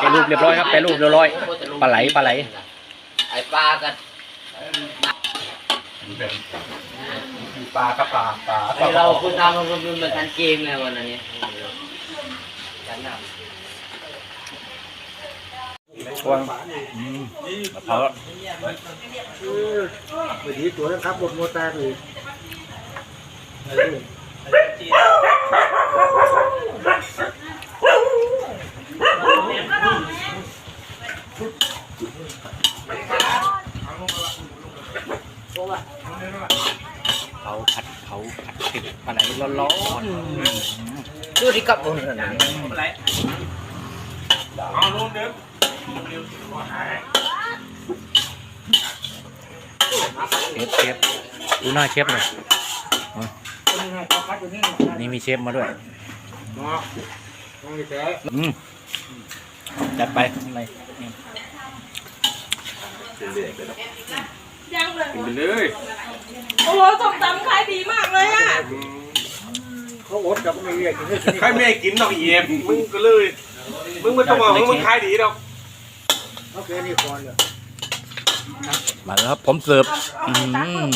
ไปรูปเรียบร้อยครับไปรูปเรียบร้อยปลาไหลปลาไหลไอ้ปลากันปลากับปลาปลาไอ้เราคุณทำมันเป็นเหมือนกันเกมไงวันนั้นเนี่ยฉันน่ะช่วงอืมมะพร้าววันนี้ตัวนะครับบทโมตาเลย เผาผัดเผาผัดเผ็ดปลาไหลร้อนดูดิกับคนนั้นๆเชฟเชฟดูหน้าเชฟหน่อยอะนี่มีเชฟมาด้วยเนาะต้องมีแท้อืมจัดไปข้างในยังเลย กินไปเลยโอ้โหส้มตำขายดีมากเลยอะเขาอดกับไม่เรียกกินใครไม่ให้กินดอกเยี่ยมมึงก็เลย มึงไม่ต้องมามึงมึงขายดีดอกเขาแค่นี้ก่อนเลยมาแล้วครับผมเสิร์ฟเอาอืเอาตักมเพิ่ม